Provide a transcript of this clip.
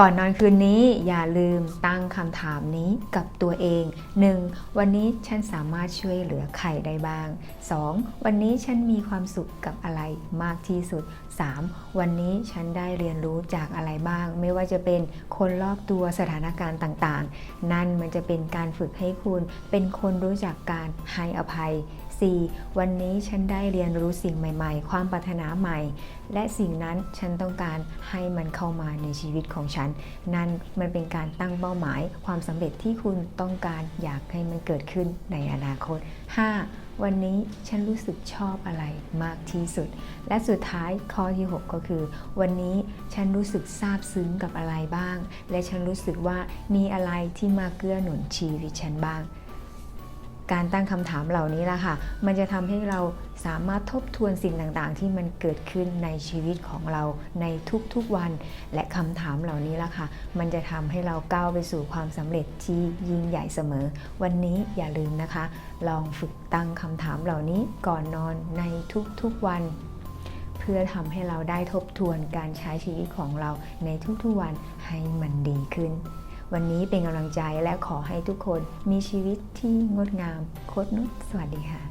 ก่อนนอนคืนนี้อย่าลืมตั้งคำถามนี้กับตัวเอง 1. วันนี้ฉันสามารถช่วยเหลือใครได้บ้าง 2. วันนี้ฉันมีความสุขกับอะไรมากที่สุด 3. วันนี้ฉันได้เรียนรู้จากอะไรบ้าง ไม่ว่าจะเป็นคนรอบตัวสถานการณ์ต่างๆ นั่นมันจะเป็นการฝึกให้คุณเป็นคนรู้จักการให้อภัย 4. วันนี้ฉันได้เรียนรู้สิ่งใหม่ ๆ ความปรารถนาใหม่ และสิ่งนั้นฉันต้องการให้มันเข้ามาในชีวิตของฉัน นั่นมันเป็นการตั้งเป้าหมาย ความสำเร็จที่คุณต้องการอยากให้มันเกิดขึ้นในอนาคต 5. วันนี้ฉันรู้สึกชอบอะไรมากที่สุด และสุดท้ายข้อที่ 6 ก็คือ วันนี้ฉันรู้สึกซาบซึ้งกับอะไรบ้าง และฉันรู้สึกว่ามีอะไรที่มาเกื้อหนุนชีวิตฉันบ้าง การตั้งคำถามเหล่านี้ละค่ะ มันจะทำให้เราสามารถทบทวนสิ่งต่างๆ ที่มันเกิดขึ้นในชีวิตของเราในทุกๆวัน และคำถามเหล่านี้ละค่ะ มันจะทำให้เราก้าวไปสู่ความสำเร็จที่ยิ่งใหญ่เสมอ วันนี้อย่าลืมนะคะ ลองฝึกตั้งคำถามเหล่านี้ก่อนนอนในทุกๆวัน เพื่อทำให้เราได้ทบทวนการใช้ชีวิตของเราในทุกๆวันให้มันดีขึ้น วันนี้เป็นกำลังใจและขอให้ทุกคนมีชีวิตที่งดงามโคตรนุชสวัสดีค่ะ